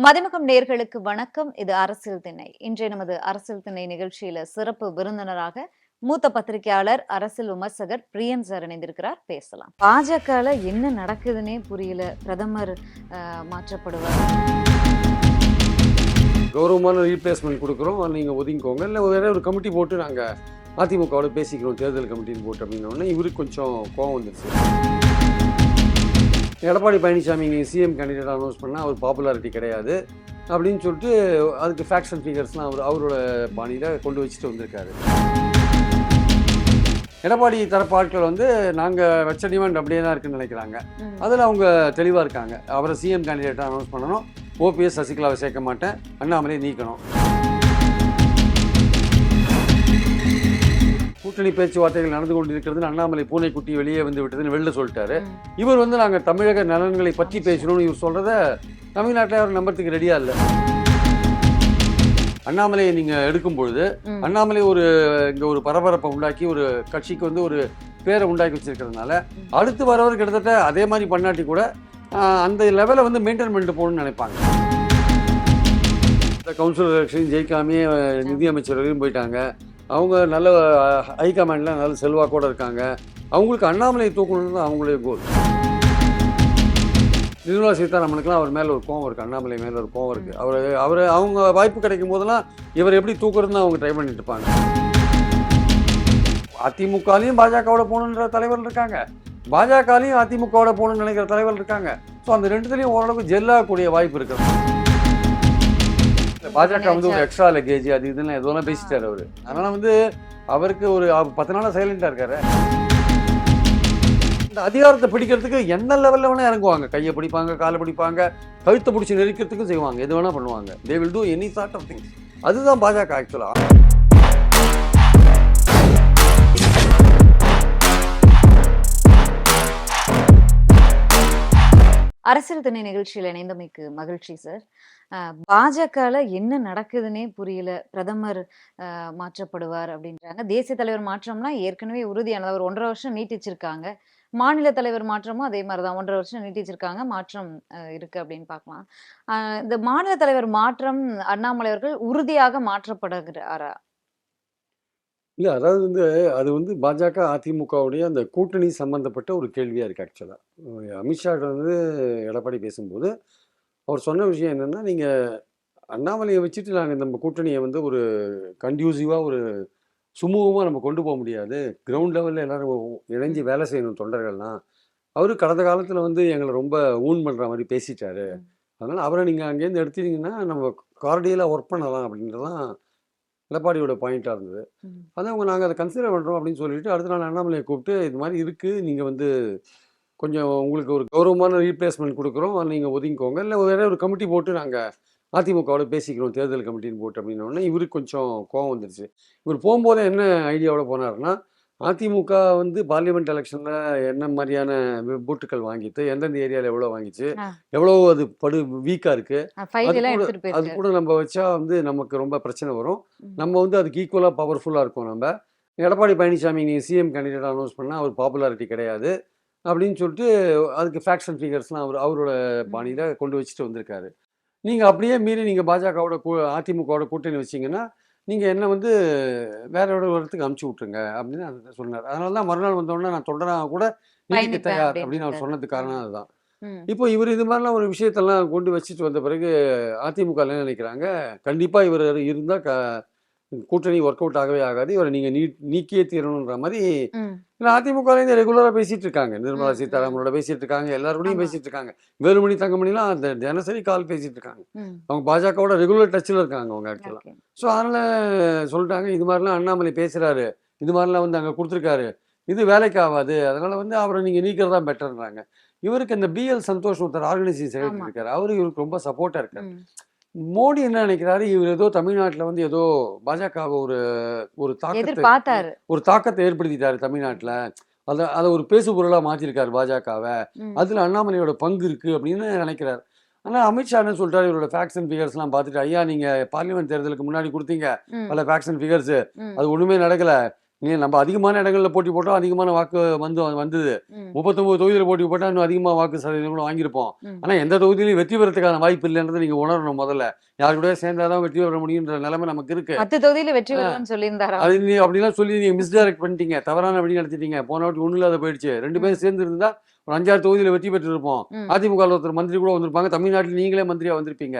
மதிமுகம் நேர்களுக்கு வணக்கம். இது அரசியல் திணை இன்றைய நமது அரசியல் திணை நிகழ்ச்சியில சிறப்பு விருந்தினராக மூத்த பத்திரிகையாளர் அரசியல் விமர்சகர் பிரியன் சார் இணைந்திருக்கிறார். பேசலாம். பாஜகல என்ன நடக்குதுன்னே புரியல. பிரதமர் மாற்றப்படுவார். கௌரவமான ரீப்ளேஸ்மெண்ட் கொடுக்குறோம். நீங்கள் ஒதுங்கிக்கோங்க. இல்லை ஒரு கமிட்டி போட்டு நாங்கள் அதிமுகவோட பேசிக்கிறோம். தேர்தல் கமிட்டின்னு போட்டு அப்படின்னோடனே இவருக்கு கொஞ்சம் கோவம் வந்துருச்சு. எடப்பாடி பழனிசாமி நீங்கள் சிஎம் கேண்டிடேட் அனௌன்ஸ் பண்ணால் அவர் பாப்புலாரிட்டி கிடையாது அப்படின்னு சொல்லிட்டு அதுக்கு ஃபேக்ஷன் ஃபிகர்ஸ்லாம் அவர் அவரோட பாணியில் கொண்டு வச்சுட்டு வந்திருக்காரு. எடப்பாடி தரப்பு ஆட்கள் வந்து நாங்கள் வச்ச டிமாண்ட் அப்படியே தான் இருக்குன்னு நினைக்கிறாங்க. அதில் அவங்க தெளிவாக இருக்காங்க. அவரை சிஎம் கேண்டிடேட்டாக அனௌன்ஸ் பண்ணணும். ஓபிஎஸ் சசிகலாவை சேர்க்க மாட்டேன். அண்ணாமலையை நீக்கணும். கூட்டணி பேச்சுவார்த்தைகள் நடந்து கொண்டிருக்கிறது அண்ணாமலை பூனைக்குட்டி வெளியே வந்து விட்டதுன்னு வெளில சொல்லிட்டாரு. இவர் வந்து நாங்கள் தமிழக நலன்களை பற்றி பேசணும்னு இவர் சொல்கிறத தமிழ்நாட்டில் அவர் நம்புறதுக்கு ரெடியாக இல்லை அண்ணாமலையை நீங்கள் எடுக்கும் பொழுது. அண்ணாமலை ஒரு இங்கே ஒரு பரபரப்பை உண்டாக்கி ஒரு கட்சிக்கு வந்து ஒரு பேரை உண்டாக்கி வச்சிருக்கிறதுனால. அடுத்து வரவர் கிட்டத்தட்ட அதே மாதிரி பண்ணாட்டி கூட அந்த லெவலை வந்து மெயின்டைன் பண்ணிட்டு போகணும்னு நினைப்பாங்க இந்த கவுன்சிலர் எலெக்ஷன் ஜெயிக்காமே அஹ், நிதியமைச்சர் வரையும் போயிட்டாங்க அவங்க நல்ல ஹைகமாண்டில் நல்ல செல்வாக்கோட இருக்காங்க. அவங்களுக்கு அண்ணாமலை தூக்கணும்னு தான் அவங்களே கோல் நிர்மலா சீதாராமனுக்குலாம் அவர் மேலே ஒரு கோவம் இருக்குது அண்ணாமலை மேலே ஒரு கோவம் இருக்குது அவர் அவர் அவங்க வாய்ப்பு கிடைக்கும் போதெல்லாம் இவர் எப்படி தூக்குறதுன்னு அவங்க ட்ரை பண்ணிட்டு இருப்பாங்க. அதிமுகலையும் பாஜகவோட போகணுன்ற தலைவர் இருக்காங்க. பாஜகலையும் அதிமுகவோட போகணும்னு நினைக்கிற தலைவர் இருக்காங்க. ஸோ அந்த ரெண்டுத்துலையும் ஓரளவுக்கு ஜெல்லாகக்கூடிய வாய்ப்பு இருக்குது பாஜக வந்து ஒரு எக்ஸ்ட்ரா லக்கேஜ் அது இதுன்னு எதுவும் பேசிட்டாரு அவரு. அதனால வந்து அவருக்கு ஒரு பத்து நாளா சைலண்டா இருக்காரு. இந்த அதிகாரத்தை பிடிக்கிறதுக்கு என்ன லெவல்ல வேணா இறங்குவாங்க. கையை பிடிப்பாங்க காலை பிடிப்பாங்க கழுத்தை பிடிச்சி நெரிக்கிறதுக்கும் செய்வாங்க. எது வேணா பண்ணுவாங்க. They will do any sort of things அதுதான் பாஜக ஆக்சுவலா அரசியல் திணை நிகழ்ச்சியில் இணைந்தமைக்கு மகிழ்ச்சி சார் பாஜகவில் என்ன நடக்குதுன்னே புரியல. பிரதமர் மாற்றப்படுவார் அப்படின்றாங்க. தேசிய தலைவர் மாற்றம்னா ஏற்கனவே உறுதியானது. ஒரு ஒன்றரை வருஷம் நீட்டிச்சிருக்காங்க. மாநில தலைவர் மாற்றமும் அதே மாதிரி தான் ஒன்றரை வருஷம் நீட்டிச்சிருக்காங்க. மாற்றம் அஹ், இருக்கு அப்படின்னு பார்க்கலாம். இந்த மாநில தலைவர் மாற்றம் அண்ணாமலை அவர்கள் உறுதியாக மாற்றப்படுகிறாரா? இல்ல அதாவது வந்து அது வந்து பாஜக அதிமுகவுடைய அந்த கூட்டணி சம்பந்தப்பட்ட ஒரு கேள்வியா இருக்கு ஆக்சுவலா. அமித்ஷா வந்து எடப்பாடி பேசும்போது அவர் சொன்ன விஷயம் என்னன்னா நீங்க அண்ணாமலையை வச்சுட்டு நாங்கள் நம்ம கூட்டணியை வந்து ஒரு கண்டியூசிவாக ஒரு சுமூகமாக நம்ம கொண்டு போக முடியாது. கிரவுண்ட் லெவலில் எல்லாரும் இணைஞ்சு வேலை செய்யணும் தொண்டர்கள்லாம் அவர் கடந்த காலத்தில் வந்து எங்களை ரொம்ப ஊன் பண்ணுற மாதிரி பேசிட்டாரு. ம். அதனால் அவரை நீங்கள் அங்கேருந்து எடுத்தீங்கன்னா நம்ம கார்டியலாக ஒர்க் பண்ணலாம் அப்படின்றதான் எடப்பாடியோட பாயிண்ட்டாக இருந்தது. அதான் அவங்க நாங்கள் அதை கன்சிடர் பண்ணுறோம் அப்படின்னு சொல்லிட்டு அடுத்த நாள் அண்ணாமலையை கூப்பிட்டு இது மாதிரி இருக்குது நீங்கள் வந்து கொஞ்சம் உங்களுக்கு ஒரு கௌரவமான ரீப்ளேஸ்மெண்ட் கொடுக்குறோம். நீங்கள் ஒதுங்கிக்கோங்க. இல்லை வேற ஒரு கமிட்டி போட்டு நாங்கள் அதிமுகவோட பேசிக்கிறோம் தேர்தல் கமிட்டின்னு போட்டு அப்படின்னோடனே இவருக்கு கொஞ்சம் கோவம் வந்துருச்சு. இவர் போகும்போதே என்ன ஐடியாவோட போனாருன்னா அதிமுக வந்து பார்லிமெண்ட் எலெக்ஷனில் என்ன மாதிரியான பூட்டுக்கள் வாங்கிட்டு எந்தெந்த ஏரியாவில் எவ்வளோ வாங்கிச்சு ஆ. எவ்வளோ அது படு வீக்காக இருக்குது ஃபைல் அது கூட நம்ம வச்சா வந்து நமக்கு ரொம்ப பிரச்சனை வரும். நம்ம வந்து அதுக்கு ஈக்குவலாக பவர்ஃபுல்லாக இருக்கும் நம்ம. எடப்பாடி பழனிசாமி நீங்கள் சிஎம் கேண்டிடேட் அனௌன்ஸ் பண்ணால் அவர் பாப்புலாரிட்டி கிடையாது அப்படின்னு சொல்லிட்டு அதுக்கு ஃபேக்ஷன் ஃபிகர்ஸ்லாம் அவர் அவரோட பாணியில் கொண்டு வச்சுட்டு வந்திருக்காரு. நீங்கள் அப்படியே மீறி நீங்கள் பாஜகவோட கூ அதிமுகவோட கூட்டணி வச்சீங்கன்னா நீங்கள் என்ன வந்து வேற ஒரு இடத்துக்கு அமுச்சு விட்ருங்க அப்படின்னு அதை சொன்னார் அதனால தான் மறுநாள் வந்தோடனே நான் தொண்டராக கூட பயணிப்பேன் தயார் அப்படின்னு அவர். சொன்னதுக்கு காரணம் அதுதான். இப்போ இவர் இது மாதிரிலாம் ஒரு விஷயத்தெல்லாம் கொண்டு வச்சுட்டு வந்த பிறகு அதிமுக என்ன நினைக்கிறாங்க கண்டிப்பாக இவர் இருந்தால் க கூட்டணி ஒர்க் அவுட் ஆகவே ஆகாது. இவரை நீங்கள் நீ நீக்கியே தீரணுன்ற மாதிரி அதிமுகலேருந்து ரெகுலராக பேசிட்டு இருக்காங்க. நிர்மலா. சீதாராமனோட பேசிட்டு இருக்காங்க. எல்லாரோடையும் ஆமா. பேசிட்டு இருக்காங்க. வேலுமணி தங்கமணிலாம் அந்த தினசரி கால் பேசிட்டு இருக்காங்க. அவங்க பாஜகவோட ரெகுலர் டச்சில் இருக்காங்க அவங்க ஆக்சுவலாக Okay. ஸோ அதனால் சொல்லிட்டாங்க இது மாதிரிலாம் அண்ணாமலை பேசுகிறாரு இது மாதிரிலாம் வந்து அங்கே கொடுத்துருக்காரு. இது வேலைக்கு ஆகாது. அதனால் வந்து அவரை நீங்கள் நீக்கிறதா பெட்டர்ன்றாங்க இவருக்கு இந்த பிஎல் சந்தோஷ் ஒருத்தர் ஆர்கனைசிங் செக்ரட்டரி. இருக்காரு அவரு இவருக்கு ரொம்ப சப்போர்ட்டாக இருக்காரு. மோடி என்ன நினைக்கிறாரு? இவர் ஏதோ தமிழ்நாட்டில் வந்து ஏதோ பாஜகவை ஒரு ஒரு தாக்கத்தை ஒரு தாக்கத்தை ஏற்படுத்திட்டாரு தமிழ்நாட்டில். அதை அதை ஒரு பேசு பொருளாக மாற்றிருக்காரு பாஜகவை. அதில் அண்ணாமலையோட பங்கு இருக்குது அப்படின்னு நினைக்கிறார். ஆனால் அமித்ஷா என்ன சொல்றாரு? இவரோட ஃபேக்ஸ் அண்ட் ஃபிகர்ஸ்லாம் பார்த்துட்டு ஐயா நீங்கள் பார்லிமெண்ட் தேர்தலுக்கு முன்னாடி கொடுத்தீங்க. பல ஃபேக்ஸ் அண்ட் ஃபிகர்ஸ். அது ஒன்றுமே நடக்கல. நீ நம்ம அதிகமான இடங்கள்ல போட்டி போட்டோம் அதிகமான வாக்கு வந்து வந்தது. ம், முப்பத்தொன்பது தொகுதியில் போட்டி போட்டா இன்னும் அதிகமாக வாக்கு சதவீதம் கூட வாங்கியிருப்போம். ம். ஆனா எந்த தொகுதியிலையும் வெற்றி பெறதுக்கான வாய்ப்பு இல்லைன்றதை நீங்க உணரணும் முதல்ல. யாரு கூட சேர்ந்தாதான் வெற்றி பெற முடியுன்ற நிலைமை நமக்கு இருக்கு. பத்து தொகுதியில வெற்றி பெறுவேன்னு சொல்லியிருந்தாரா? அது நீ அப்படிலாம் சொல்லி நீங்க மிஸ்டைரக்ட் பண்ணிட்டீங்க. தவறான வழி நடத்திட்டீங்க. போன வாட்டி ஒண்ணு இல்லாத போயிடுச்சு. ரெண்டு பேரும் சேர்ந்து இருந்தா ஒரு அஞ்சாறு தொகுதியில வெற்றி பெற்று இருப்போம் ம். அதிமுக ஒருத்தர் மந்திரி கூட வந்திருப்பாங்க. தமிழ்நாட்டில் நீங்களே மந்திரியா வந்திருப்பீங்க.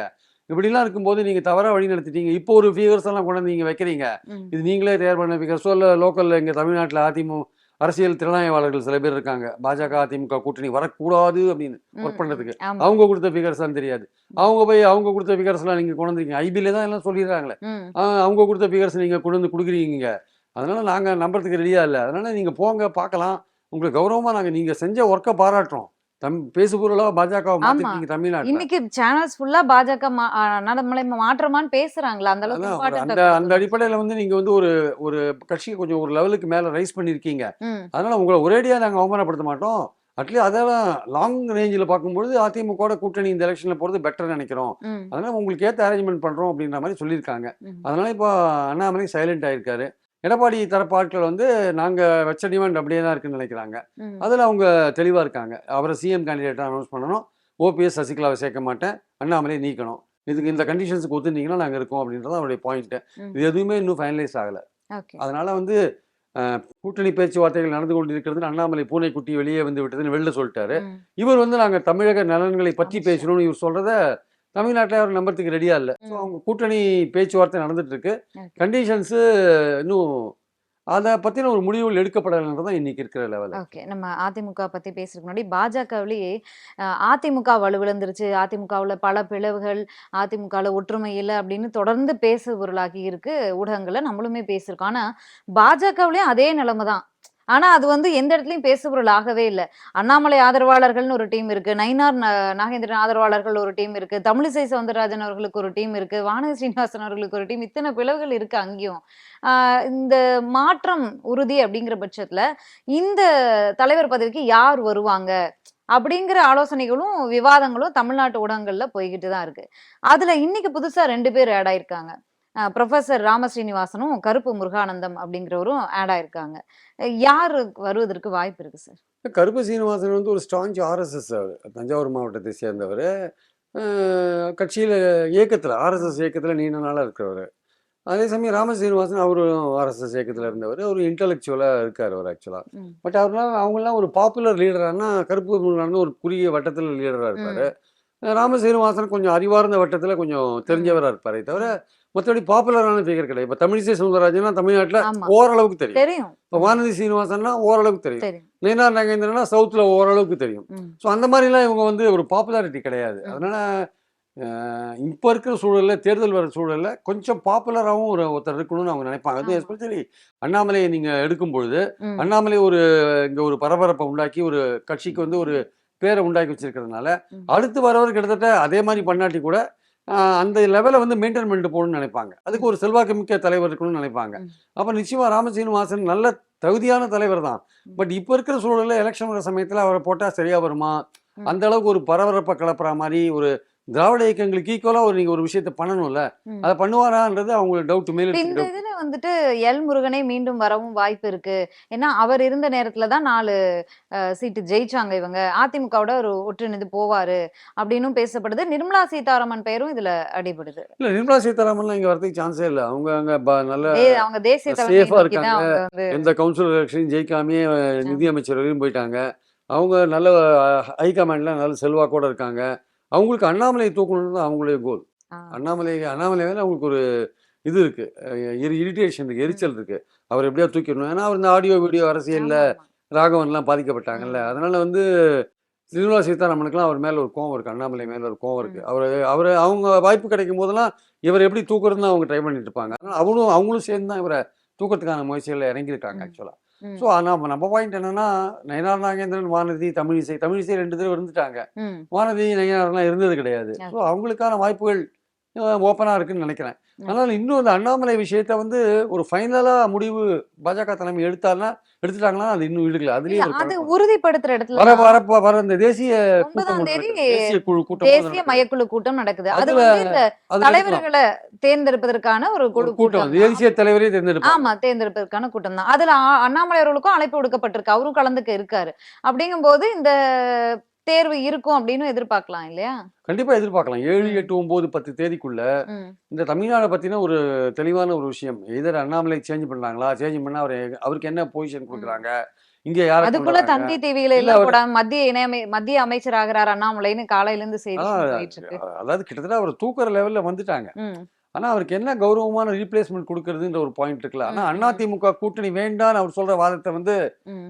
இப்படிலாம் இருக்கும்போது நீங்க தவறா வழி நடத்திட்டீங்க. இப்போ ஒரு ஃபிகர்ஸ் எல்லாம் கொண்டு வந்து நீங்க வைக்கிறீங்க. இது நீங்களே தயார் பண்ண ஃபிகர்ஸோ இல்லை லோக்கல்ல இங்க தமிழ்நாட்டில் அதிமுக அரசியல் திறனாய்வாளர்கள் சில பேர் இருக்காங்க. பாஜக அதிமுக கூட்டணி வரக்கூடாது அப்படின்னு ஒர்க் பண்றதுக்கு. அவங்க கொடுத்த ஃபிகர்ஸ் தான் தெரியாது. அவங்க போய் அவங்க கொடுத்த ஃபிகர்ஸ் எல்லாம் நீங்க கொண்டு வந்திருக்கீங்க. ஐபில தான் எல்லாம் சொல்லிடுறாங்களே அவங்க கொடுத்த ஃபிகர்ஸ் நீங்க கொண்டு வந்து கொடுக்குறீங்க. அதனால நாங்க நம்புறதுக்கு ரெடியா இல்லை. அதனால நீங்க போங்க பார்க்கலாம். உங்களுக்கு கௌரவமா நாங்க நீங்க செஞ்ச ஒர்க்கை பாராட்டுறோம். தம் பேசு பொருளா பாஜக மாத்திருக்கீங்க தமிழ்நாட்டில். இன்னைக்கு சேனல்ஸ் ஃபுல்லா பாஜக நம்மளை மாற்றமான்னு பேசுறாங்களா அந்த அளவுக்கு அந்த அந்த அடிப்படையில வந்து நீங்க வந்து ஒரு ஒரு கட்சியை கொஞ்சம் ஒரு லெவலுக்கு மேல ரைஸ் பண்ணிருக்கீங்க. அதனால உங்களை ஒரேடியா நாங்க அவமானப்படுத்த மாட்டோம். அட்லீஸ்ட் அதெல்லாம் லாங் ரேஞ்சில் பார்க்கும்பொழுது அதிமுக கூட்டணி இந்த எலெக்ஷன்ல போறது பெட்டர் நினைக்கிறோம். அதனால உங்களுக்கு ஏத்த அரேஞ்ச்மெண்ட் பண்றோம் அப்படின்ற மாதிரி சொல்லியிருக்காங்க. அதனால இப்போ அண்ணாமலை சைலண்ட் ஆயிருக்காரு. எடப்பாடி தரப்பு ஆட்கள் வந்து நாங்க வச்ச டிமாண்ட் அப்படியே தான் இருக்குன்னு நினைக்கிறாங்க. அதுல அவங்க தெளிவா இருக்காங்க. அவரை சிஎம் கேண்டிடேட்டா அனௌன்ஸ் பண்ணணும். ஓபிஎஸ் சசிகலாவை சேர்க்க மாட்டேன். அண்ணாமலை நீக்கணும். இதுக்கு இந்த கண்டிஷன்ஸுக்கு ஒத்துனீங்கன்னா நாங்க இருக்கோம் அப்படின்றது அவருடைய பாயிண்ட் ம். இது எதுவுமே இன்னும் ஃபைனலைஸ் ஆகல. அதனால வந்து கூட்டணி பேச்சுவார்த்தைகள் நடந்து கொண்டிருக்கிறது அண்ணாமலை பூனைக்குட்டி வெளியே வந்து விட்டதுன்னு வெளில சொல்லிட்டாரு. இவர் வந்து நாங்க தமிழக நலன்களை பற்றி. பேசணும்னு இவர் சொல்றத தமிழ்நாட்டில் அவர் நம்புறதுக்கு ரெடியா இல்லை. ஸோ. அவங்க கூட்டணி பேச்சுவார்த்தை நடந்துட்டு இருக்கு. கண்டிஷன்ஸ் இன்னும் அதை பத்தின ஒரு முடிவுகள் எடுக்கப்படலைன்றது தான் இன்னைக்கு இருக்கிற லெவல் ஓகே. நம்ம அதிமுக பத்தி பேசுறதுக்கு முன்னாடி பாஜகவிலேயே அதிமுக வலுவிழந்துருச்சு அதிமுகவுல பல பிளவுகள் அதிமுகவில் ஒற்றுமை இல்லை அப்படின்னு தொடர்ந்து பேசு பொருளாகி இருக்கு. ஊடகங்கள்ல நம்மளுமே பேசியிருக்கோம். ஆனா பாஜகவிலயும் அதே நிலைமை தான் ஆனா அது வந்து எந்த இடத்துலயும் பேசுபொருள் ஆகவே இல்லை. அண்ணாமலை ஆதரவாளர்கள்னு ஒரு டீம் இருக்கு. நயினார் ந- நாகேந்திரன் ஆதரவாளர்கள் ஒரு டீம் இருக்கு. தமிழிசை சவுந்தரராஜன் அவர்களுக்கு ஒரு டீம் இருக்கு. வானதி ஸ்ரீனிவாசன் அவர்களுக்கு ஒரு டீம். இத்தனை பிளவுகள் இருக்கு அங்கேயும். இந்த மாற்றம் உறுதி அப்படிங்கிற பட்சத்துல இந்த தலைவர் பதவிக்கு யார் வருவாங்க அப்படிங்கிற ஆலோசனைகளும் விவாதங்களும் தமிழ்நாட்டு ஊடகங்கள்ல போய்கிட்டு தான் இருக்கு. அதுல இன்னைக்கு புதுசா ரெண்டு பேர் ஆட் ஆயிருக்காங்க. ப்ரொஃபசர் ராமஸ்ரீனிவாசனும் கருப்பு முருகானந்தம் அப்படிங்கிறவரும் ஆட் ஆயிருக்காங்க. யாரு வருவதற்கு வாய்ப்பு இருக்கு சார் கருப்பு சீனிவாசன் வந்து ஒரு ஸ்டாஞ்ச் ஆர்எஸ்எஸ் அவர். தஞ்சாவூர் மாவட்டத்தை சேர்ந்தவர். கட்சியில் இயக்கத்தில் ஆர்எஸ்எஸ் இயக்கத்தில் நீண்ட நாளாக இருக்கிறவர். அதே சமயம் ராம சீனிவாசன் அவரும் ஆர்எஸ்எஸ் இயக்கத்தில் இருந்தவர். ஒரு இன்டலெக்சுவலாக இருக்கார் அவர் ஆக்சுவலாக. பட் அவர்லாம் அவங்கெல்லாம் ஒரு பாப்புலர் லீடரானா கருப்பு முருகானந்தம் ஒரு குறுகிய வட்டத்தில் லீடராக இருப்பார். ராம சீனிவாசன் கொஞ்சம் அறிவார்ந்த வட்டத்தில் கொஞ்சம் தெரிஞ்சவராக இருப்பாரே தவிர மற்றபடி பாப்புலரான ஃபிகர் கிடையாது இப்போ தமிழிசை சவுந்தரராஜனா தமிழ்நாட்டில் ஓரளவுக்கு தெரியும் தெரியும் இப்போ வானதி சீனிவாசன்னா ஓரளவுக்கு தெரியும் நயினார் நாகேந்திரனா சவுத்தில் ஓரளவுக்கு தெரியும். ஸோ அந்த மாதிரிலாம் இவங்க வந்து ஒரு பாப்புலாரிட்டி கிடையாது. அதனால இப்போ இருக்கிற சூழல்ல தேர்தல் வர சூழல்ல கொஞ்சம் பாப்புலராகவும் ஒரு ஒருத்தர் இருக்கணும்னு அவங்க நினைப்பாங்க அது. எஸ்பெஷலி அண்ணாமலையை நீங்க எடுக்கும் பொழுது. அண்ணாமலை ஒரு இங்க ஒரு பரபரப்பை உண்டாக்கி ஒரு கட்சிக்கு வந்து ஒரு பேரை உண்டாக்கி வச்சிருக்கிறதுனால. அடுத்து வரவர் கிட்டத்தட்ட அதே மாதிரி பண்ணாட்டி கூட அந்த லெவலை வந்து மெயின்டைன் பண்ணிட்டு போகணும்னு நினைப்பாங்க அதுக்கு ஒரு செல்வாக்கு மிக்க தலைவர் இருக்கணும்னு நினைப்பாங்க. அப்ப நிச்சயமா ராமசீனிவாசன் நல்ல தகுதியான தலைவர் தான். பட் இப்போ இருக்கிற சூழல்ல எலெக்ஷன் வர சமயத்துல அவரை போட்டா சரியா வருமா. அந்த அளவுக்கு ஒரு பரபரப்பை கிளப்புற மாதிரி ஒரு திராவிட இயக்கங்களுக்கு ஈக்குவலா ஒரு நீங்க ஒரு விஷயத்த பண்ணணும்ல. அதை பண்ணுவாரான்றது அவங்களுக்கு டவுட் மேல இந்த இதுல வந்துட்டு எல் முருகனே மீண்டும் வரவும் வாய்ப்பு இருக்கு. ஏன்னா அவர் இருந்த நேரத்துல தான் நாலு சீட்டு ஜெயிச்சாங்க இவங்க. அதிமுகவோட ஒரு ஒற்றுணிந்து போவாரு அப்படின்னும் பேசப்படுது. நிர்மலா சீதாராமன் பெயரும் இதுல அடிபடுது. இல்ல நிர்மலா சீதாராமன் இங்க வரதுக்கு சான்ஸே இல்ல. அவங்க அங்க நல்ல அவங்க தேசிய நோக்கி இருக்காங்க. எந்த கவுன்சிலர் எலெக்ஷன் ஜெயிக்காமயே நிதியமைச்சர் வரையும் போயிட்டாங்க. அவங்க நல்ல ஹைகமாண்ட்ல நல்ல செல்வாக்கோட இருக்காங்க. அவங்களுக்கு அண்ணாமலை தூக்கணும்னு தான் அவங்களுடைய கோல் அண்ணாமலை அண்ணாமலை மேல அவங்களுக்கு ஒரு இது இருக்கு. இரிட்டேஷன் இருக்கு எரிச்சல் இருக்கு. அவர் எப்படியா தூக்கிடணும். ஏன்னா அவர் இந்த ஆடியோ வீடியோ அரசியல்ல. ராகவன்லாம் பாதிக்கப்பட்டாங்கல்ல. அதனால வந்து நிர்மலா சீதாராமனுக்குலாம் அவர் மேல ஒரு கோவம் இருக்கு. அண்ணாமலை மேல ஒரு கோவம் இருக்கு. ம். அவர் அவர் அவங்க வாய்ப்பு கிடைக்கும் போதெல்லாம் இவர் எப்படி தூக்குறதுன்னு அவங்க ட்ரை பண்ணிட்டு இருப்பாங்க. அதனால அவங்களும் அவங்களும் சேர்ந்து தான் இவரை தூக்கத்துக்கான முயற்சிகளில் இறங்கியிருக்காங்க ம். ஸோ நம்ம நம்ம பாயிண்ட் என்னன்னா நயனார் நாகேந்திரன் வானதி தமிழிசை தமிழிசை ரெண்டு தடவை இருந்துட்டாங்க. வானதி நயனார்லாம் இருந்தது கிடையாது. ஸோ அவங்களுக்கான வாய்ப்புகள் ஓப்பனாக இருக்குன்னு நினைக்கிறேன். அதனால இன்னும் அந்த அண்ணாமலை விஷயத்த வந்து ஒரு ஃபைனலா முடிவு பாஜக தலைமை எடுத்தாருன்னா எடுத்துட்டாங்கன்னா அது இன்னும் எடுக்கல அதுலயே அது. உறுதிப்படுத்துற இடத்துல வர வர வர இந்த தேசிய கூட்டம். தேசிய குழு கூட்டம் தேசிய. மையக்குழு கூட்டம் நடக்குது. அது வந்து. தலைவர்களை தேர்ந்தெடுப்பதற்கான ஒரு கூட்டம். தேசிய தலைவரே தேர்ந்தெடுப்பாங்க. ஆமா தேர்ந்தெடுப்பதற்கான கூட்டம் தான். அதுல அண்ணாமலை அவர்களுக்கும் அழைப்பு விடுக்கப்பட்டிருக்கு. அவரும் கலந்துக்க இருக்காரு. அப்படிங்கும்போது இந்த தேர்வு இருக்கும் அப்படின்னு எதிர்பார்க்கலாம் இல்லையா? கண்டிப்பா எதிர்பார்க்கலாம். ஏழு. எட்டு ஒன்பது பத்து தேதிக்குள்ள இந்த தமிழ்நாடை பத்தின ஒரு தெளிவான ஒரு விஷயம். எதிர் அண்ணாமலை சேஞ்ச் பண்ணாங்களா? சேஞ்ச் பண்ணா அவர் அவருக்கு என்ன பொசிஷன் கொடுக்குறாங்க? இங்க யாரை அதுக்குள்ள? தந்தி டிவியில இல்ல போடாம மத்திய இணையமை மத்திய அமைச்சர் ஆகிறார் அண்ணாமலைன்னு காலையில இருந்து செய்தி அதாவது கிட்டத்தட்ட அவர் தூக்குற லெவல்ல வந்துட்டாங்க. ம், ஆனா அவருக்கு என்ன கௌரவமான ரீப்ளேஸ்மெண்ட் கொடுக்கறதுன்ற ஒரு பாயிண்ட் இருக்குல்ல. ஆனா ம், ம். அதிமுக கூட்டணி வேண்டாம்னு அவர் சொல்ற வாதத்தை வந்து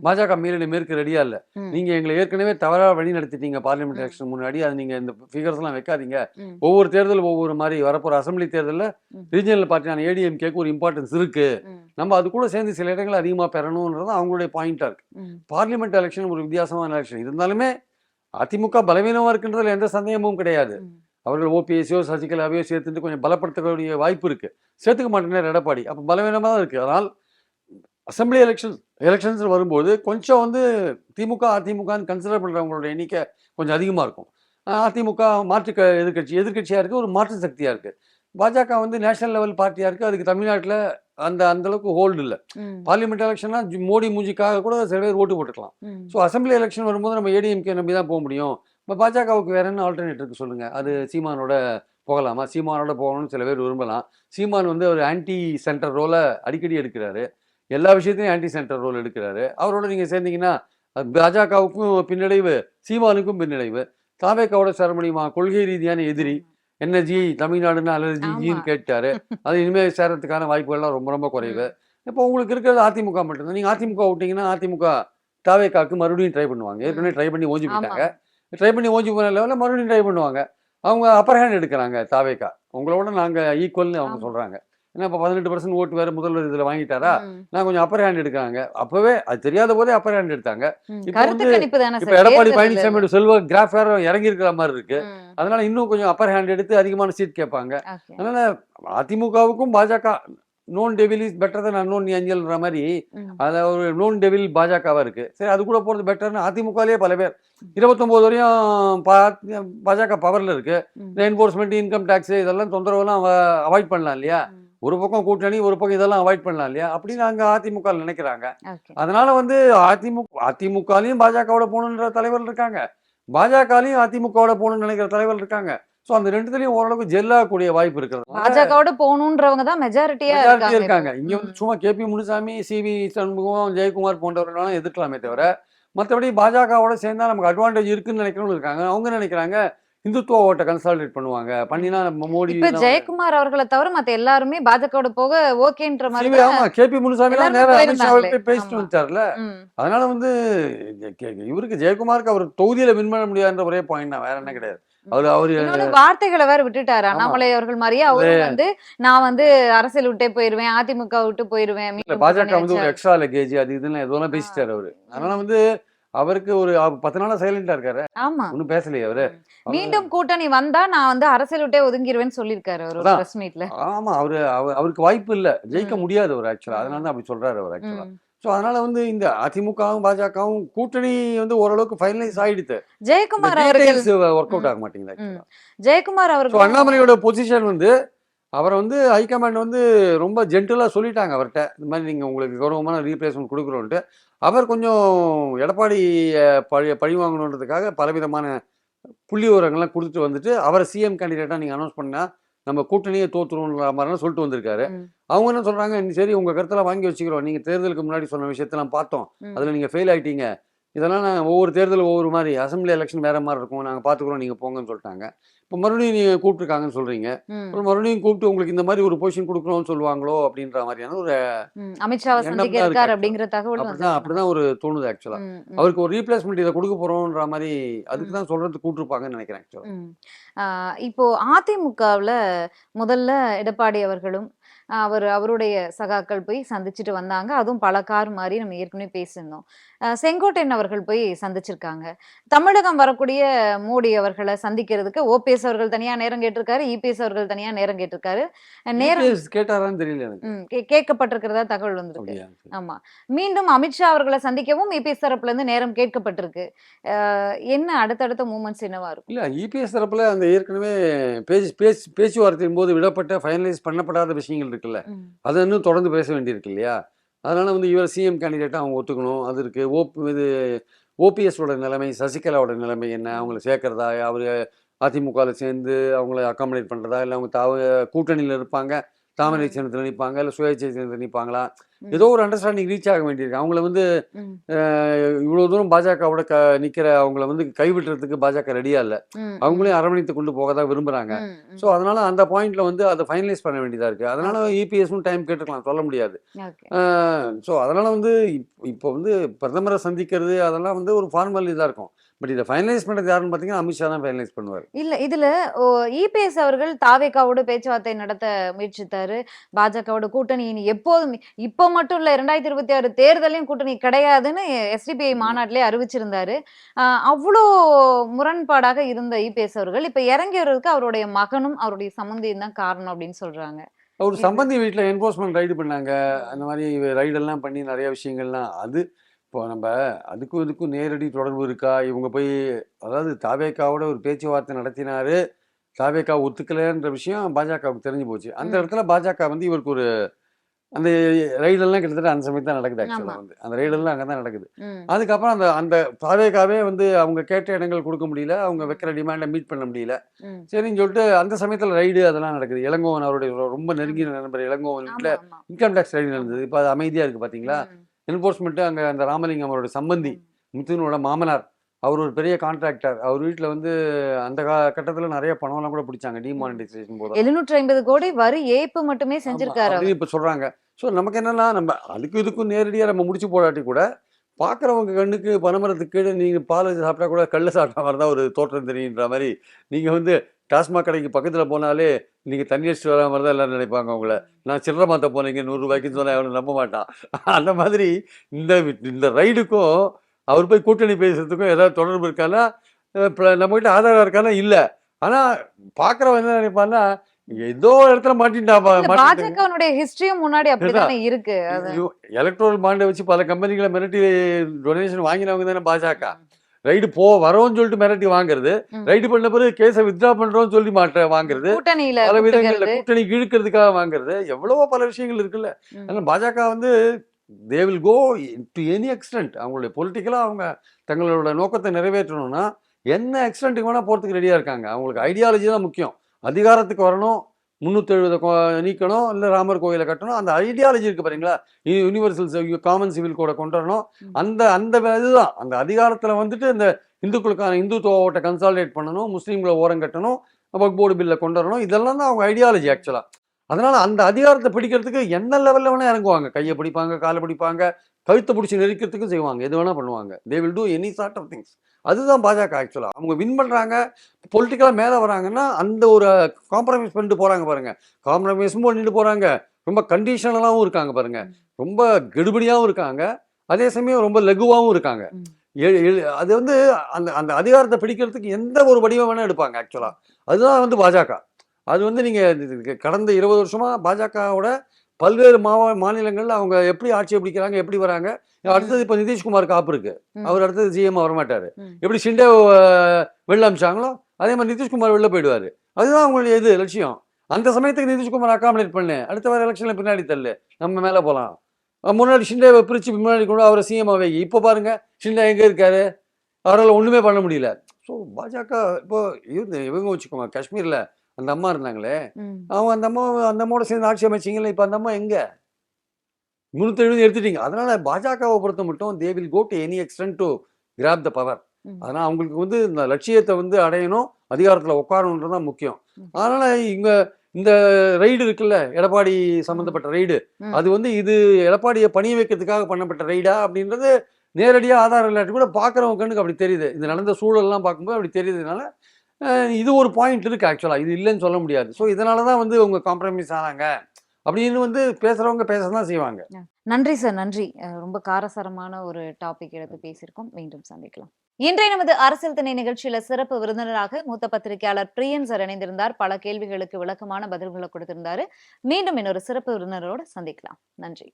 பாஜக மீறி மேற்கு ரெடியா இல்ல. நீங்க எங்களை ஏற்கனவே தவறா வழி நடத்திட்டீங்க பார்லிமெண்ட். எலெக்ஷன் முன்னாடி. அது நீங்க இந்த ஃபிகர்ஸ் எல்லாம் வைக்காதீங்க. ஒவ்வொரு தேர்தல் ஒவ்வொரு மாதிரி வரப்போற அசம்பிளி தேர்தலில். ரீஜனல் பார்ட்டியான ஏடிஎம்கேக்கு ஒரு இம்பார்ட்டன்ஸ் இருக்கு. நம்ம அது கூட சேர்ந்து சில இடங்கள் அதிகமாக பெறணுன்றது அவங்களுடைய பாயிண்டா இருக்கு. பார்லிமெண்ட் எலெக்ஷன் ஒரு வித்தியாசமான எலெக்ஷன் இருந்தாலுமே அதிமுக பலவீனமா இருக்குன்றதுல எந்த சந்தேகமும் கிடையாது. அவர்கள் ஓபிஎஸ்ஸோ சசிகலாவையோ சேர்த்துட்டு கொஞ்சம் பலப்படுத்தக்கூடிய வாய்ப்பு இருக்கு. சேர்த்துக்க மாட்டேங்கிறார் எடப்பாடி. அப்போ பலவீனமாக தான் இருக்கு. அதனால் அசம்பிளி எலெக்ஷன் எலெக்ஷன்ஸ் வரும்போது கொஞ்சம் வந்து திமுக அதிமுகன்னு கன்சிடர் பண்ணுறவங்களோட எண்ணிக்கை கொஞ்சம் அதிகமாக இருக்கும். அதிமுக மாற்று க எதிர்கட்சி எதிர்கட்சியாக இருக்குது ஒரு மாற்று சக்தியாக இருக்குது பாஜக வந்து நேஷனல் லெவல் பார்ட்டியாக இருக்குது அதுக்கு தமிழ்நாட்டில் அந்த அந்த அளவுக்கு ஹோல்டு இல்லை. பார்லிமெண்ட் எலெக்ஷன்னா மோடி மூஞ்சிக்காக கூட சில பேர் ஓட்டு போட்டுக்கலாம். ஸோ அசம்பிளி எலெக்ஷன் வரும்போது நம்ம ஏடிஎம்கே நம்பி தான் போக முடியும். இப்போ பாஜகவுக்கு வேற என்ன ஆல்டர்னேட் இருக்கு சொல்லுங்க? அது சீமானோட போகலாமா? சீமானோட போகணும்னு சில பேர் விரும்பலாம். சீமான் வந்து ஒரு ஆன்டி சென்டர் ரோலை அடிக்கடி எடுக்கிறாரு. எல்லா விஷயத்தையும் ஆன்டி சென்டர் ரோல் எடுக்கிறாரு. அவரோட நீங்கள் சேர்ந்தீங்கன்னா பாஜகவுக்கும் பின்னடைவு சீமானுக்கும் பின்னடைவு தாவேக்காவோட சேர முடியுமா கொள்கை ரீதியான எதிரி. என்ன ஜி தமிழ்நாடுன்னு அல்லது ஜி ஆமா. ஜின்னு கேட்டாரு. அது இனிமேல் சேரத்துக்கான வாய்ப்புகள்லாம் ரொம்ப ரொம்ப குறைவு. இப்போ உங்களுக்கு இருக்கிறது அதிமுக மட்டும்தான். நீங்கள் அதிமுக விட்டீங்கன்னா அதிமுக தாவேக்காக்கு மறுபடியும் ட்ரை பண்ணுவாங்க. ஏற்கனவே ட்ரை பண்ணி ஓஞ்சி போயிட்டாங்க. ட்ரை பண்ணி ஓஞ்சி போன லெவலில் மறுபடியும் ட்ரை பண்ணுவாங்க. அவங்க அப்பர் ஹேண்ட் எடுக்கிறாங்க தாவேக்கா. உங்களோட நாங்கள் ஈக்குவல்னு அவங்க. சொல்கிறாங்க ஏன்னா இப்போ பதினெட்டு பர்சன்ட் ஓட்டு வேறு முதல்வர் இதில் வாங்கிட்டாரா? நான் கொஞ்சம் அப்பர் ஹேண்ட் எடுக்கிறாங்க. அப்போவே அது தெரியாத போதே அப்பர் ஹேண்ட் எடுத்தாங்க. இப்ப வந்து- இப்போ எடப்பாடி. பழனிசாமியோட செல்வ கிராஃப் வேற இறங்கி இருக்கிற மாதிரி இருக்கு. அதனால இன்னும் கொஞ்சம் அப்பர் ஹேண்ட் எடுத்து அதிகமான சீட் கேட்பாங்க. அதனால அதிமுகவுக்கும் BJP known devil is better than unknown ஏஞ்சல்ன்ற மாதிரி அதில் ஒரு நோன் டெவில் பாஜகவா இருக்கு. சரி அது கூட போகிறது பெட்டர்னு அதிமுகலேயே பல பேர். இருபத்தொம்போது வரையும் பாஜக பவரில் இருக்கு. என்ஃபோர்ஸ்மெண்ட் இன்கம் டேக்ஸ் இதெல்லாம் தொந்தரவுலாம் அவாய்ட் பண்ணலாம் இல்லையா. ஒரு பக்கம் கூட்டணி ஒரு பக்கம் இதெல்லாம் அவாய்ட் பண்ணலாம் இல்லையா? அப்படின்னு அங்கே அதிமுக நினைக்கிறாங்க. அதனால வந்து அதிமுக அதிமுகலையும் பாஜகவோட போகணுன்ற தலைவர் இருக்காங்க. பாஜகலையும் அதிமுகவோட போகணும்னு நினைக்கிற தலைவர் இருக்காங்க. ஸோ அந்த ரெண்டுத்துலையும் ஓரளவுக்கு ஜெல்லாகக்கூடிய வாய்ப்பு இருக்கிறது. பாஜகவோட போகணுன்றவங்க தான் மெஜாரிட்டியா மெஜாரிட்டி இருக்காங்க. இங்க வந்து சும்மா கேபி முனுசாமி சிவி சண்முகம் ஜெயக்குமார் போன்றவர்களாம் எதிர்க்கலாமே தவிர மற்றபடி பாஜகவோட சேர்ந்தா நமக்கு அட்வான்டேஜ் இருக்குன்னு நினைக்கிறவங்க இருக்காங்க. அவங்க நினைக்கிறாங்க இந்துத்துவ ஓட்டை கன்சாலிடேட் பண்ணுவாங்க. பண்ணினா நம்ம மோடி இப்ப ஜெயக்குமார் அவர்களை தவிர மத்த எல்லாருமே பாஜகவோட போக ஓகேன்ற மாதிரி ஆமா கேபி முனுசாமி எல்லாம் நேரம் அமித்ஷாவை போயிருந்தாங்களே. போய் பேசிட்டு. வந்துட்டார்ல. அதனால வந்து கே- கே- இவருக்கு ஜெயக்குமாருக்கு அவர் தொகுதியில வின் பண்ண முடியாதுன்ற ஒரே பாயிண்ட் தான். வேற என்ன கிடையாது. அவர் அவரு வார்த்தைகளை வேற விட்டுட்டாரு. அண்ணாமலை அவர்கள் மாதிரியே அவரும் வந்து நான் வந்து அரசியல் விட்டே போயிருவேன் அதிமுக விட்டு போயிருவேன் பாஜக வந்து ஒரு எக்ஸ்ட்ரா லக்கேஜ் அது இதுன்னு எதுவும் பேசிட்டாரு அவரு. அதனால வந்து அவருக்கு ஒரு பத்து நாளா சைலண்டா இருக்காரு. ஆமா. ஒன்றும் பேசலையே அவரு. மீண்டும் கூட்டணி வந்தா நான் வந்து அரசியல் விட்டே ஒதுங்கிருவேன்னு சொல்லியிருக்காரு ஒரு. பிரஸ் மீட்ல ஆமா அவரு அவ- அவருக்கு வாய்ப்பு இல்ல. ஜெயிக்க. முடியாது அவர் ஆக்சுவலா. அதனால தான் அப்படி சொல்றாரு அவர் ஆக்சுவலா ஸோ அதனால வந்து இந்த அதிமுகவும் பாஜகவும் கூட்டணி வந்து ஓரளவுக்கு ஃபைனலைஸ் ஆயிடுது. ஜெயக்குமார் அவர்கள் ஒர்க் அவுட் ஆக மாட்டேங்குது. ஜெயக்குமார் அவர்கள் அண்ணாமலையோட பொசிஷன் வந்து அவரை வந்து ஹைகமாண்ட் வந்து ரொம்ப ஜென்டலாக சொல்லிட்டாங்க அவர்கிட்ட. இந்த மாதிரி நீங்கள் உங்களுக்கு கௌரவமான ரீப்ளேஸ்மெண்ட் கொடுக்குறோன்ட்டு அவர் கொஞ்சம் எடப்பாடி பழி பழி வாங்கணுன்றதுக்காக பலவிதமான புள்ளி விவரங்கள்லாம் கொடுத்துட்டு வந்துட்டு அவரை சிஎம் கேண்டிடேட்டாக நீங்கள் அனௌன்ஸ் பண்ணால் நம்ம கூட்டணியை தோற்றுருன்ற மாதிரிலாம் சொல்லிட்டு வந்திருக்காரு. அவங்க என்ன சொல்கிறாங்க சரி உங்கள் கருத்தெல்லாம் வாங்கி வச்சுக்கிறோம். நீங்கள் தேர்தலுக்கு முன்னாடி சொன்ன விஷயத்தெல்லாம் பார்த்தோம். அதில் நீங்கள் ஃபெயில் ஆயிட்டீங்க. இதெல்லாம் நான் ஒவ்வொரு தேர்தலும் ஒவ்வொரு மாதிரி அசம்பிளி எலெக்ஷன் வேறு மாதிரி இருக்கும். நாங்கள் பார்த்துக்குறோம் நீங்கள் போங்கன்னு சொல்லிட்டாங்க. இப்போ மறுபடியும் நீங்கள் கூப்பிட்டுருக்காங்கன்னு சொல்கிறீங்க அப்புறம் மறுபடியும் கூப்பிட்டு உங்களுக்கு இந்த மாதிரி ஒரு பொசிஷன் கொடுக்கணும்னு சொல்லுவாங்களோ அப்படின்ற மாதிரியான ஒரு இருக்கு அப்படிங்கிற தகவல் அப்படிதான் அப்படிதான் ஒரு தோணுது ஆக்சுவலா ம், ம். அவருக்கு ஒரு ரீப்ளேஸ்மெண்ட் இதை கொடுக்க போறோம்ன்ற மாதிரி அதுக்கு தான் சொல்றது கூட்டிருப்பாங்கன்னு நினைக்கிறேன் ஆக்சுவலா ம். ஆஹ் இப்போ அதிமுகவுல முதல்ல எடப்பாடி அவர்களும் அவர் அவருடைய சகாக்கள் போய் சந்திச்சுட்டு வந்தாங்க. அதுவும் பல கார் மாதிரி நம்ம ஏற்கனவே பேசியிருந்தோம். செங்கோட்டையன் அவர்கள் போய் சந்திச்சிருக்காங்க. தமிழகம் வரக்கூடிய மோடி அவர்களை சந்திக்கிறதுக்கு ஓபிஎஸ் அவர்கள் தனியா நேரம் கேட்டிருக்காரு இபிஎஸ் அவர்கள் தனியா நேரம் கேட்டிருக்காரு. நேரம் கேட்டாரான்னு தெரியல கேட்கப்பட்டிருக்கிறதா தகவல் வந்திருக்கு. ஆமா. மீண்டும் அமித்ஷா அவர்களை சந்திக்கவும் இபிஎஸ் தரப்புல இருந்து நேரம் கேட்கப்பட்டிருக்கு. என்ன அடுத்தடுத்த மூமெண்ட்ஸ் என்னவா இருக்கும்? இல்ல இபிஎஸ் தரப்புல அந்த ஏற்கனவே பேச்சு பேச்சு பேச்சுவார்த்தையின் போது விடப்பட்ட ஃபைனலைஸ் பண்ணப்படாத விஷயங்கள் இருக்குல்ல. அதை இன்னும் தொடர்ந்து பேச வேண்டியிருக்கு இல்லையா? அதனால வந்து இவர் சிஎம் கேண்டிடேட்டாக அவங்க ஒத்துக்கணும். அது இருக்கு ஓப் இது ஓபிஎஸோட நிலைமை சசிகலாவோட நிலைமை என்ன? அவங்கள சேர்க்கறதா? அவர் அதிமுகவில் சேர்ந்து அவங்கள அக்காமடேட் பண்ணுறதா இல்லை அவங்க தாவ கூட்டணியில் இருப்பாங்க. தாமரை. சின்னத்தில் நிற்பாங்க இல்லை சுயேட்சை சின்னத்தில் நிற்பாங்களா ஏதோ ஒரு அண்டர்ஸ்டாண்டிங் ரீச் ஆக வேண்டியிருக்கு. அவங்கள வந்து இவ்வளோ தூரம் பாஜகவோட க நிற்கிற அவங்கள வந்து கைவிட்டுறதுக்கு பாஜக ரெடியாக இல்லை. அவங்களையும் அரவணைத்து கொண்டு போக தான் விரும்புகிறாங்க. ஸோ அதனால அந்த பாயிண்ட்ல வந்து அதை ஃபைனலைஸ் பண்ண வேண்டியதா இருக்கு. அதனால இபிஎஸும் டைம் கேட்டுக்கலாம் சொல்ல முடியாது. ஸோ அதனால வந்து இப்- இப்போ வந்து பிரதமரை சந்திக்கிறது அதெல்லாம் வந்து ஒரு ஃபார்மல் இதாக இருக்கும். பட் இதை ஃபைனலைஸ் பண்ணுறது யாருன்னு பார்த்தீங்கன்னா அமித்ஷா தான் ஃபைனலைஸ் பண்ணுவார். இல்ல இதுல இபிஎஸ் அவர்கள் தாவேக்காவோட பேச்சுவார்த்தை நடத்த முயற்சித்தாரு. பாஜகவோட கூட்டணி இனி எப்போதும் இப்போ மட்டும் இல்ல ரெண்டாயிரத்தி இருபத்தி ஆறு தேர்தலையும் கூட்டணி கிடையாதுன்னு எஸ்டிபிஐ மாநாட்டிலே அறிவிச்சிருந்தாரு. அவ்வளோ முரண்பாடாக இருந்த இபிஎஸ் அவர்கள் இப்ப இறங்கி வர்றதுக்கு அவருடைய மகனும் அவருடைய சம்பந்தியும் தான் காரணம் அப்படின்னு சொல்றாங்க. அவர் சம்பந்தி வீட்டில் என்ஃபோர்ஸ்மெண்ட் ரைடு பண்ணாங்க. அந்த மாதிரி ரைடெல்லாம் பண்ணி நிறைய விஷயங்கள்லாம். அது இப்போ நம்ம அதுக்கும் இதுக்கும் நேரடி தொடர்பு இருக்கா? இவங்க போய் அதாவது தாவேக்காவோட ஒரு பேச்சுவார்த்தை நடத்தினாரு. தாவேக்கா ஒத்துக்கலைன்ற விஷயம் பாஜகவுக்கு தெரிஞ்சு போச்சு. அந்த. இடத்துல பாஜக வந்து இவருக்கு ஒரு அந்த ரைடெல்லாம் கிட்டத்தட்ட அந்த சமயத்து தான் நடக்குது. ஆக்சுவலாக வந்து. அந்த ரைடெல்லாம் அங்கே தான் நடக்குது அதுக்கப்புறம் அந்த அந்த தாவேக்காவே வந்து அவங்க கேட்ட இடங்கள் கொடுக்க முடியல. அவங்க வைக்கிற டிமாண்டை மீட் பண்ண முடியல. சரின்னு சொல்லிட்டு அந்த சமயத்தில் ரைடு அதெல்லாம் நடக்குது. இளங்கோவன் அவருடைய ரொம்ப நெருங்கிய நண்பர் இளங்கோவன் வீட்டில். இன்கம் டேக்ஸ் ரைடு நடந்தது. இப்போ அது அமைதியாக இருக்குது பார்த்தீங்களா என்ஃபோர்ஸ்மெண்ட்டு அங்கே அந்த ராமலிங்கம் அவரோட சம்பந்தி. முத்துனோட மாமனார். அவர் ஒரு பெரிய கான்ட்ராக்டர் அவர் வீட்டில் வந்து அந்த கா கட்டத்தில் நிறைய பணம்லாம் கூட பிடிச்சாங்க டிமானிட்டைசேஷன் போது. எழுநூற்றி ஐம்பது கோடி வரி ஏய்ப்பு மட்டுமே செஞ்சிருக்காரு இப்போ சொல்கிறாங்க ஸோ நமக்கு என்னன்னா நம்ம அதுக்கும் இதுக்கும் நேரடியாக நம்ம முடிச்சு போடாட்டி கூட பார்க்குறவங்க கண்ணுக்கு பனமரத்துக்கு கீழே நீங்கள் பால் சாப்பிட்டா கூட கல்ல சாப்பிட்ட மாதிரி தான் ஒரு தோற்றம் தெரியுன்ற மாதிரி நீங்கள் வந்து டாஸ்மாக் கடைக்கு பக்கத்தில் போனாலே நீங்கள் தண்ணி அடிச்சுட்டு வர மாதிரி தான் எல்லாரும் நினைப்பாங்க உங்களை நான் சில்லறை மாற்ற போனீங்க நூறுரூபாய்க்குன்னு சொன்னால் எவனும் நம்ப மாட்டான். அந்த மாதிரி இந்த இந்த ரைடுக்கும் அவர் போய் கூட்டணி பேசுறதுக்கும் ஏதாவது தொடர்பு இப்ப நம்மகிட்ட ஆதாரம் இருக்கான்னா இல்லை. ஆனால் பார்க்குறவன் என்ன நினைப்பான்னா ஏதோ ஒரு இடத்துல மாட்டின்டா இல்ல, மாட்டிட்டு பாஜகவுடைய ஹிஸ்டரியும் முன்னாடி அப்படித்தானே இருக்கு? எலக்ட்ரல் பாண்டை வச்சு பல கம்பெனிகளை மிரட்டி டொனேஷன் வாங்கினவங்க தானே பாஜக. ரைடு போ வரோன்னு சொல்லிட்டு மிரட்டி வாங்குறது. ரைடு பண்ண பிறகு கேஸை வித்ட்ரா பண்றோம்னு சொல்லி மாற்ற வாங்குறது. பல விதங்கள்ல. கூட்டணி இழுக்கிறதுக்காக வாங்குறது. எவ்வளவோ பல விஷயங்கள் இருக்குல்ல. அதனால பாஜக வந்து they will go to any extent அவங்களுடைய பொலிட்டிக்கலாக அவங்க தங்களோட நோக்கத்தை நிறைவேற்றணும்னா என்ன எக்ஸ்டென்ட்டுக்கு வேணால் போகிறதுக்கு ரெடியாக இருக்காங்க. அவங்களுக்கு ஐடியாலஜி தான் முக்கியம். அதிகாரத்துக்கு வரணும் முந்நூற்றி எழுபதை நீக்கணும் இல்லை ராமர் கோயிலை கட்டணும். அந்த ஐடியாலஜி இருக்குது பாருங்களா யூனிவர்சல் காமன் சிவில் கோடை கொண்டு வரணும் ம். அந்த அந்த இதுதான். அந்த அதிகாரத்தில் வந்துட்டு இந்த இந்துக்களுக்கான இந்துத்துவ ஓட்டை கன்சாலிடேட் பண்ணணும் முஸ்லீம்களை ஓரம் கட்டணும் வக் போர்டு பில்லை கொண்டு வரணும் இதெல்லாம் தான் அவங்க ஐடியாலஜி ஆக்சுவலாக அதனால அந்த அதிகாரத்தை பிடிக்கிறதுக்கு என்ன லெவலில் வேணால் இறங்குவாங்க. கையை பிடிப்பாங்க காலை பிடிப்பாங்க கழுத்தை பிடிச்சி நெரிக்கிறதுக்கும் செய்வாங்க. எது வேணால் பண்ணுவாங்க. They will do any sort of things அதுதான் பாஜக ஆக்சுவலாக அவங்க வின் பண்ணுறாங்க பொலிட்டிக்கலாக மேலே வராங்கன்னா அந்த ஒரு காம்ப்ரமைஸ் பண்ணிட்டு போகிறாங்க பாருங்க. காம்ப்ரமைஸும் பண்ணிட்டு போகிறாங்க ரொம்ப கண்டிஷனலாகவும் இருக்காங்க பாருங்க. ம். ரொம்ப கெடுபடியாகவும் இருக்காங்க. அதே சமயம் ரொம்ப லகுவாகவும் இருக்காங்க. அது வந்து அந்த அந்த அதிகாரத்தை பிடிக்கிறதுக்கு எந்த ஒரு வடிவம் வேணால் எடுப்பாங்க ஆக்சுவலாக அதுதான் வந்து பாஜக. அது வந்து நீங்கள் கடந்த இருபது வருஷமாக பாஜகவோட பல்வேறு மாவ மாநிலங்கள்ல அவங்க எப்படி ஆட்சியை பிடிக்கிறாங்க எப்படி வராங்க. அடுத்தது இப்போ நிதிஷ்குமார் காப்பு இருக்கு. அவர் அடுத்தது ஜிஎம் வரமாட்டாரு. எப்படி ஷிண்டே வெளில அமிச்சாங்களோ அதே மாதிரி நிதிஷ்குமார் வெளில போயிடுவாரு. அதுதான் அவங்களுடைய இது லட்சியம். அந்த சமயத்துக்கு நிதிஷ்குமார் அக்காமடேட் பண்ணு. அடுத்த வர எலெக்ஷன்ல பின்னாடி தள்ளு. நம்ம மேலே போகலாம் முன்னாடி ஷிண்டேவை பிரிச்சு முன்னாடி கொண்டு அவரை சிஎம் வை. இப்போ பாருங்க ஷிண்டே எங்கே இருக்காரு? அவரால் ஒன்றுமே பண்ண முடியல. ஸோ பாஜக இப்போ இவங்க இவங்க வச்சுக்கோங்க காஷ்மீரில் அந்த அம்மா இருந்தாங்களே. அவங்க அந்த அம்மா அந்த அம்மாவோட சேர்ந்து ஆட்சி அமைச்சிங்களே இப்போ அந்த அம்மா எங்க முந்நூற்றி எழுபது எடுத்துட்டீங்க அதனால பாஜகவை பொறுத்த மட்டும் they will go to any extent to grab the power. அதனால் அவங்களுக்கு வந்து இந்த லட்சியத்தை வந்து அடையணும் அதிகாரத்தில் உட்காரணுன்றது தான் முக்கியம். அதனால இங்க இந்த ரைடு இருக்குல்ல எடப்பாடி சம்மந்தப்பட்ட ரைடு. அது வந்து இது எடப்பாடியை பணிய வைக்கிறதுக்காக பண்ணப்பட்ட ரைடா அப்படின்றது நேரடியாக ஆதாரம் இல்லாட்டி கூட பார்க்குறவங்க கண்ணுக்கு அப்படி தெரியுது இது நடந்த சூழல்லாம் பார்க்கும்போது அப்படி தெரியுதுனால இது ஒரு பாயிண்ட் இருக்கு ஆக்சுவலாக இது இல்லைன்னு சொல்ல முடியாது. ஸோ இதனால தான் வந்து அவங்க காம்ப்ரமைஸ் ஆனாங்க. அப்படின்னு வந்து பேசுறவங்க பேசதான் செய்வாங்க. நன்றி சார் நன்றி. ரொம்ப காரசாரமான ஒரு டாபிக் எடுத்து பேசியிருக்கோம். மீண்டும் சந்திக்கலாம். இன்றைய நமது அரசியல் திணை நிகழ்ச்சியில சிறப்பு விருந்தினராக மூத்த பத்திரிகையாளர் பிரியன் சார் இணைந்திருந்தார். பல கேள்விகளுக்கு விளக்கமான பதில்களை கொடுத்திருந்தாரு. மீண்டும் இன்னொரு சிறப்பு விருந்தினரோடு சந்திக்கலாம். நன்றி.